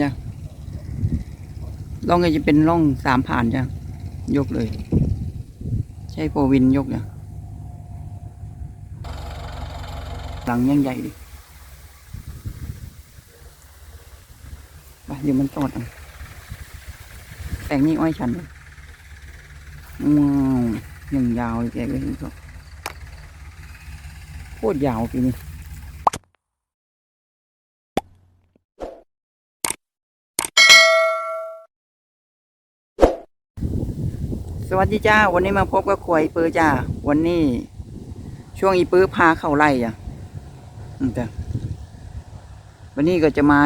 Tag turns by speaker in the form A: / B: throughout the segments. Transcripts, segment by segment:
A: จ้ะร่องก็จะเป็นร่องสามผ่านจ้ะยกเลย ใช้โฟวินยกจ้ะหลังยังใหญ่ดิไปเดี๋ยวมันตอดอะแต่งนี่อ้อยฉันเลยว้าวยังยาวเลยแกก็เห็นก็โคตรยาวปีนี้ วัสดีจ้า วันนี้มาพบกับขวยปื้อจ้า วันนี้ ช่วงอีปื้อพาเข้าไร่จ้ะจ้ะวันนี้ก็จะมา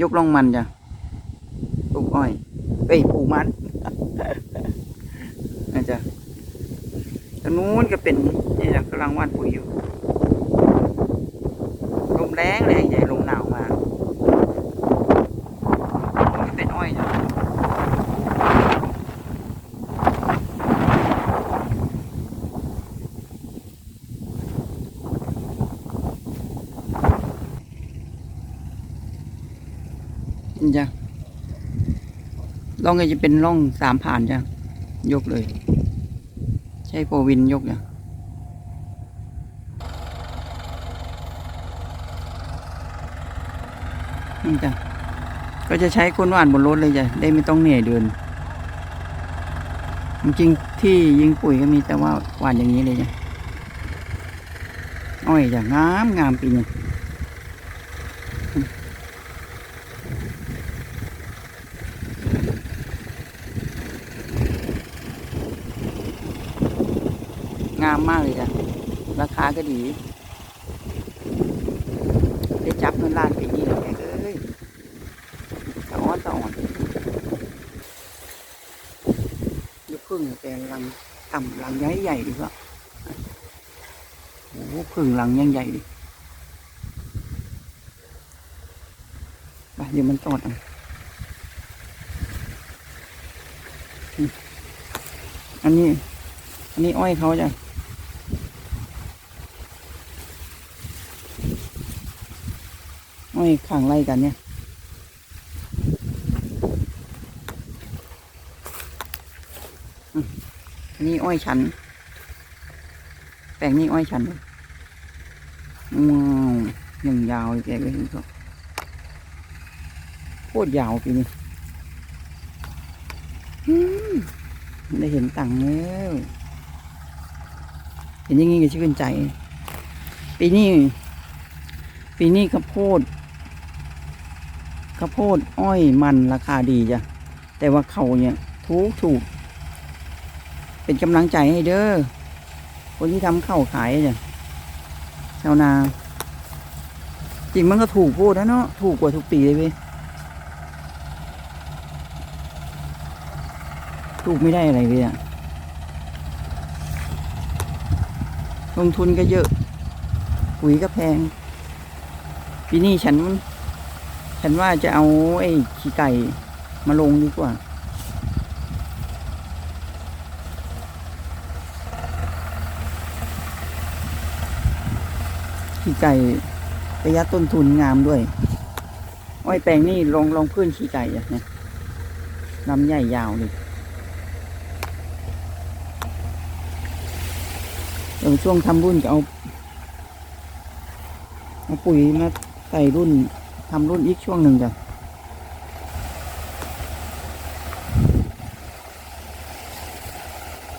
A: ยกล่องมันจ้ะปลูกอ้อยเอ้ยปลูกมันนะจ้ะตรงนู้นก็เป็นนี่จ้ะกำลังว่านปุ๋ยอยู่ลมแรงแรงใหญ่ลมหนาวมานี่เป็นอ้อยจ้ะ นี่ จ้ะร่องก็จะเป็นร่องสามผ่านจ้ะยกเลย ใช้โฟวินยกจ้ะนี่จ้ะก็จะใช้คนหวานบนรถเลยจ้ะได้ไม่ต้องเหนื่อยเดิน จริงที่ยิงปุ๋ยก็มีแต่ว่าหวานอย่างนี้เลยจ้ะอ้อยจ้ะงามงามปีนี้ามมากเลยจ้ะ ราคาก็ดี ได้จับเงินล้านไปนี้แล้วแกเอ้ยตะอ้อนตะอ่อนลูกพึ่งแกรังต่ำรังใหญ่ใหญ่ดีกว่าโอ้พึ่งรังยังใหญ่ดิไปเดี๋ยวมันตอดอะอันนี้ อันนี้อ้อยเขาจ้ะ อ้อยข้างไร่กันเนี่ย อันนี้อ้อยฉัน แปลงนี้อ้อยฉันว้าวยังยาวเลยแกก็เห็นก็โคตรยาวปีนี้ได้เห็นตังแล้วเห็นอย่างงี้ก็ชื่นใจ ปีนี้ปีนี้ข้าวโพด ข้าวโพดอ้อยมันราคาดีจ้ะ แต่ว่าเขาเนี่ยถูกถูก เป็นกำลังใจให้เด้อ คนที่ทำข้าวขายจ้ะชาวนา จริงมันก็ถูกพูดนะเนาะ ถูกกว่าทุกปีเลยเว้ยถูกไม่ได้อะไรเลยอะลงทุนก็เยอะปุ๋ยก็แพงปีนี้ฉัน ฉันว่าจะเอาไอ้ขี้ไก่มาลงดีกว่า ขี้ไก่ระยัดต้นทุนงามด้วย อ้อยแปลงนี่ลงลงพื้นขี้ไก่อะเนี่ยลำใหญ่ยาวเลยเดี๋ยวช่วงทำรุ่นจะเอาเอาปุ๋ยมาใส่รุ่น ทำรุ่นอีกช่วงหนึ่งจ้ะ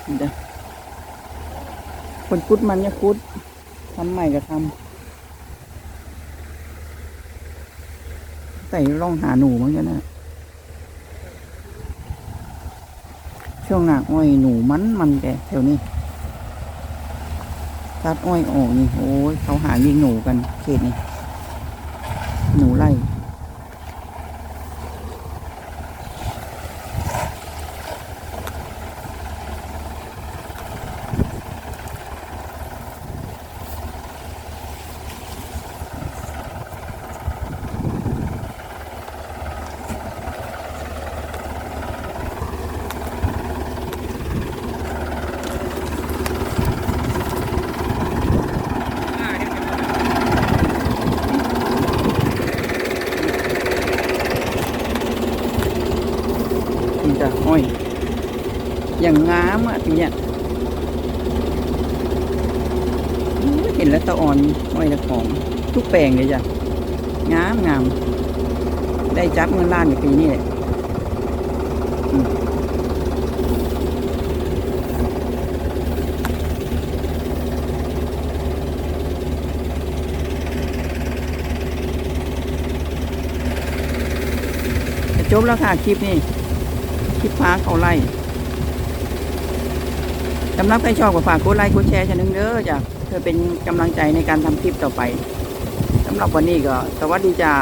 A: นี่จ้ะคนคุดมันเนี่ยคุดทำใหม่ก็ทำใส่ร่องหาหนูมือนกันนะช่วงหน้าอ้อยหนูมันมันแกแถวนี้ตัดอ้อยออกนี่โอ้ยเขาหายิงหนูกันเขตนี้ หนู จะอ้อยอย่างงามอะทีเนี้ยเห็นแล้วตะอ่อนอ้อยละของทุกแปลงเลยจ้ะ งามงาม ได้จับเงินล้านในปีนี้แหละจบแล้วค่ะคลิปนี้ คลิปฟ้าเขาไล่สำหรับใครชอบก็ฝากกดไลค์กดแชร์ชนึงเด้อจ้ะเพื่อเป็นกำลังใจในการทำคลิปต่อไปสำหรับวันนี้ก็ สวัสดีจ้า